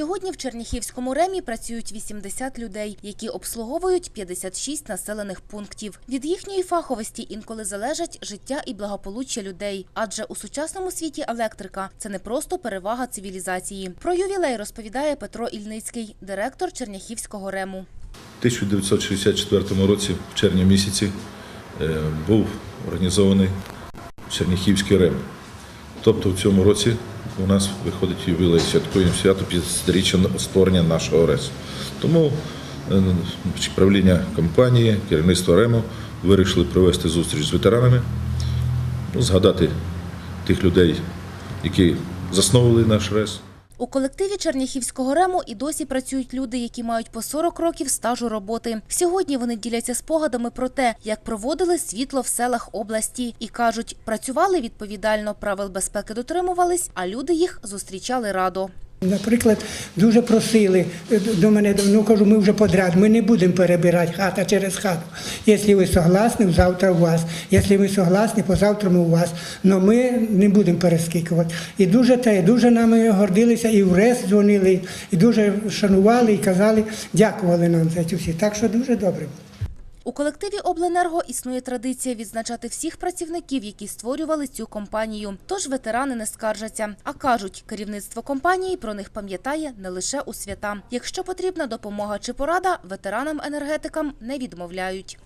Сьогодні в Черніхівському ремі працюють 80 людей, які обслуговують 56 населених пунктів. Від їхньої фаховості інколи залежать життя і благополуччя людей, адже у сучасному світі електрика це не просто перевага цивілізації. Про ювілей розповідає Петро Ільницький, директор Черняхівського рему. У 1964 році, в червні місяці, е, був організований Черніхівський РЕМ. Тобто в цьому році у нас виходить ювілей, святкуємо свято 50-річчя створення нашого РЕС. Тому е, правління компанії, керівництво РЕМО вирішили провести зустріч з ветеранами, ну, згадати тих людей, які засновували наш РЕС. У колективі Черняхівського рему і досі працюють люди, які мають по 40 років стажу роботи. Сьогодні вони діляться спогадами про те, як проводили світло в селах області, і кажуть, працювали відповідально, правил безпеки дотримувались, а люди їх зустрічали радо. Наприклад, дуже просили е, до мене, ну кажу, ми вже подряд, ми не будемо перебирати хата через хату. Якщо ви согласні, завтра у вас. Якщо ви согласні, позавтра ми у вас. Але ми не будемо перескикувати. І дуже те, дуже нами гордилися, і в РЕС дзвонили, і дуже шанували і казали, дякували нам за ці всі. Так що дуже добре. У колективі Обленерго існує традиція відзначати всіх працівників, які створювали цю компанію. Тож ветерани не скаржаться, а кажуть, керівництво компанії про них пам'ятає не лише у свята. Якщо потрібна допомога чи порада, ветеранам енергетикам не відмовляють.